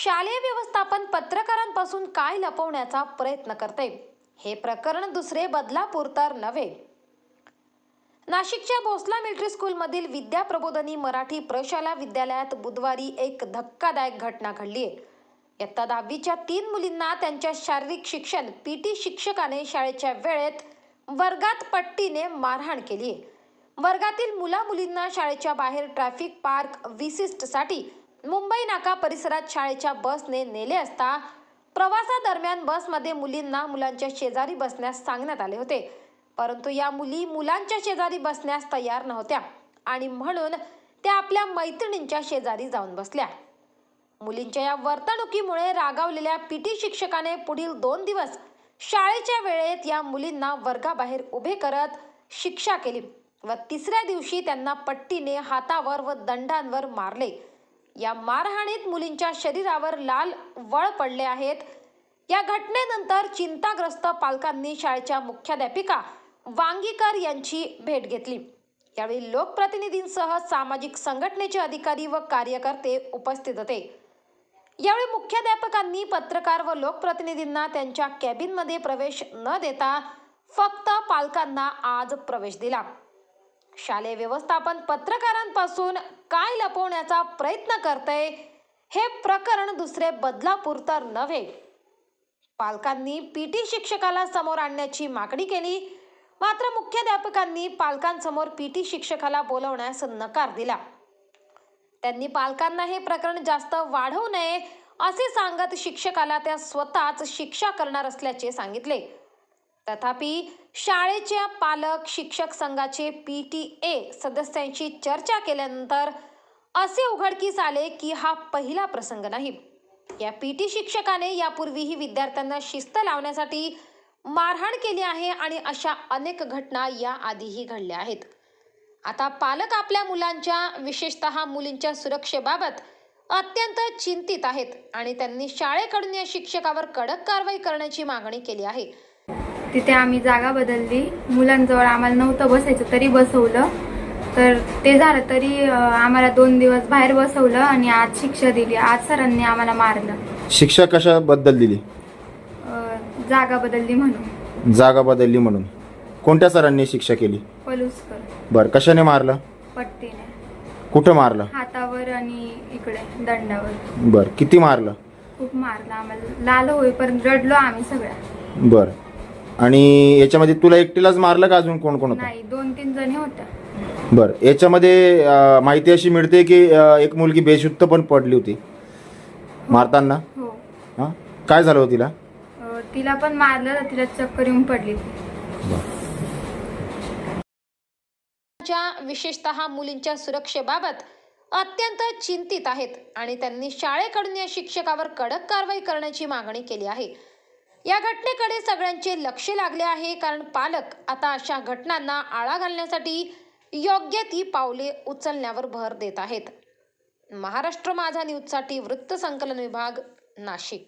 शालेय व्यवस्थापन पत्रकारांपासून काय लपवण्याचा प्रयत्न करते? हे प्रकरण दुसरे बदलापूर तर नव्हे. नाशिकच्या भोसला मिलिटरी स्कूलमधील विद्या प्रबोधनी मराठी प्रशाला विद्यालयात बुधवारी एक धक्कादायक घटना घडली आहे इयत्ता दहावीच्या तीन मुलींना त्यांच्या शारीरिक शिक्षण पी टी शिक्षकाने शाळेच्या वेळेत वर्गात पट्टीने मारहाण केली आहे वर्गातील मुला मुलींना शाळेच्या बाहेर ट्रॅफिक पार्क विशिष्टसाठी मुंबई नाका परिसरात शाळेच्या बसने नेले असता प्रवासादरम्यान बसमध्ये मुलींना मुलांच्या शेजारी बसण्यास सांगण्यात आले होते. परंतु या मुली मुलांच्या शेजारी बसण्यास तयार नव्हत्या आणि म्हणून त्या आपल्या मैत्रिणींच्या शेजारी जाऊन बसल्या. मुलींच्या या वर्तणुकीमुळे रागावलेल्या पीटी शिक्षकाने पुढील दोन दिवस शाळेच्या वेळेत या मुलींना वर्गाबाहेर उभे करत शिक्षा केली व तिसऱ्या दिवशी त्यांना पट्टीने हातावर व दंडांवर मारले. या मारहाणीत मुलींच्या शरीरावर लाल वळ पडले आहेत. या घटनेनंतर चिंताग्रस्त पालकांनी शाळेच्या मुख्याध्यापिका वांगीकर यांची भेट घेतली. यावेळी लोकप्रतिनिधींसह सामाजिक संघटनेचे अधिकारी व कार्यकर्ते उपस्थित होते. यावेळी मुख्याध्यापकांनी पत्रकार व लोकप्रतिनिधींना त्यांच्या कॅबिनमध्ये प्रवेश न देता फक्त पालकांना आज प्रवेश दिला. शालेय व्यवस्थापन पत्रकारांपासून काय लपवण्याचा प्रयत्न करतंय हे प्रकरण दुसरे बदलापूर तर नव्हे. पालकांनी पीटी शिक्षकाला समोर आणण्याची मागणी केली मात्र मुख्याध्यापकांनी पालकांसमोर पीटी शिक्षकाला बोलवण्यास नकार दिला. त्यांनी पालकांना हे प्रकरण जास्त वाढवू नये असे सांगत शिक्षकाला त्या स्वतःच शिक्षा करणार असल्याचे सांगितले. तथापि शाळेच्या पालक शिक्षक संघाचे पी टी ए सदस्यांशी चर्चा केल्यानंतर असे उघडकीस आले की हा पहिला प्रसंग नाही. या पी टी शिक्षकाने यापूर्वीही विद्यार्थ्यांना शिस्त लावण्यासाठी मारहाण केली आहे आणि अशा अनेक घटना या आधीही घडल्या आहेत. आता पालक आपल्या मुलांच्या विशेषतः मुलींच्या सुरक्षेबाबत अत्यंत चिंतित आहेत आणि त्यांनी शाळेकडून या शिक्षकावर कडक कारवाई करण्याची मागणी केली आहे. तिथे आम्ही जागा बदलली. मुलांजवळ आम्हाला नव्हतं बसायचं तरी बसवलं. तर ते झालं तरी आम्हाला दोन दिवस बाहेर बसवलं आणि आज शिक्षा दिली. आज सरांनी आम्हाला मारलं. शिक्षा कशाबद्दल दिली? अं, जागा बदलली म्हणून. जागा बदलली म्हणून. कोणत्या सरांनी शिक्षा केली? पलुसकर. बरं कशाने मारलं? पट्टीने. कुठं मारलं? हातावर आणि इकडे दंडावर. बरं किती मारलं? खूप मारलं आम्हाला. लाल होईपर्यंत रडलो आम्ही सगळ्या. बरं. आणि याच्यामध्ये तुला एकटीलाच मारलं का अजून कोण कोण होतं? नाही दोन तीन जणी होत्या. बरं याच्यामध्ये अं, माहिती अशी मिळते की अं, एक मुलगी बेशुद्ध पण पडली होती मारताना. हो. हां? काय झालं हो तिला? अं, तिला पण मारलं तर तिला चक्कर येऊन पडली च्या विशेषतः मुलींच्या सुरक्षेबाबत अत्यंत चिंतित आहेत आणि त्यांनी शाळेकडून या शिक्षकावर कडक कारवाई करण्याची मागणी केली आहे. या घटनेकडे सगळ्यांचे लक्ष लागले आहे कारण पालक आता अशा घटनांना आळा घालण्यासाठी योग्य ती पावले उचलण्यावर भर देत आहेत. महाराष्ट्र माझा न्यूजसाठी वृत्त संकलन विभाग नाशिक.